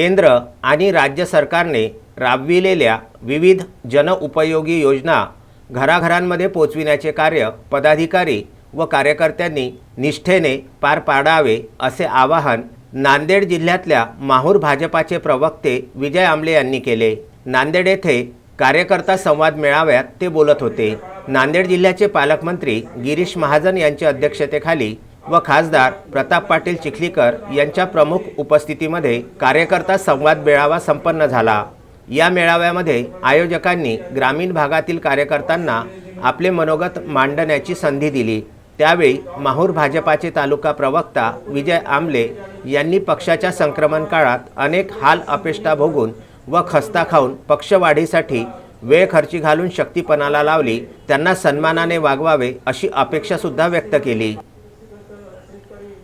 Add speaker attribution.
Speaker 1: केंद्र आणि राज्य सरकारने राबविलेल्या विविध जनउपयोगी योजना घराघरांमध्ये पोचविण्याचे कार्य पदाधिकारी व कार्यकर्त्यांनी निष्ठेने पार पाडावे असे आवाहन नांदेड जिल्ह्यातल्या माहूर भाजपाचे प्रवक्ते विजय आमले यांनी केले. नांदेड येथे कार्यकर्ता संवाद मेळाव्यात ते बोलत होते. नांदेड जिल्ह्याचे पालकमंत्री गिरीश महाजन यांच्या अध्यक्षतेखाली व खासदार प्रताप पाटील चिखलीकर यांच्या प्रमुख उपस्थितीमध्ये कार्यकर्ता संवाद मेळावा संपन्न झाला. या मेळाव्यामध्ये आयोजकांनी ग्रामीण भागातील कार्यकर्त्यांना आपले मनोगत मांडण्याची संधी दिली. त्यावेळी माहूर भाजपाचे तालुका प्रवक्ता विजय आमले यांनी पक्षाच्या संक्रमण काळात अनेक हाल अपेष्टा भोगून व खस्ता खाऊन पक्षवाढीसाठी वेळ खर्ची घालून शक्तीपणाला लावली त्यांना सन्मानाने वागवावे अशी अपेक्षासुद्धा व्यक्त केली.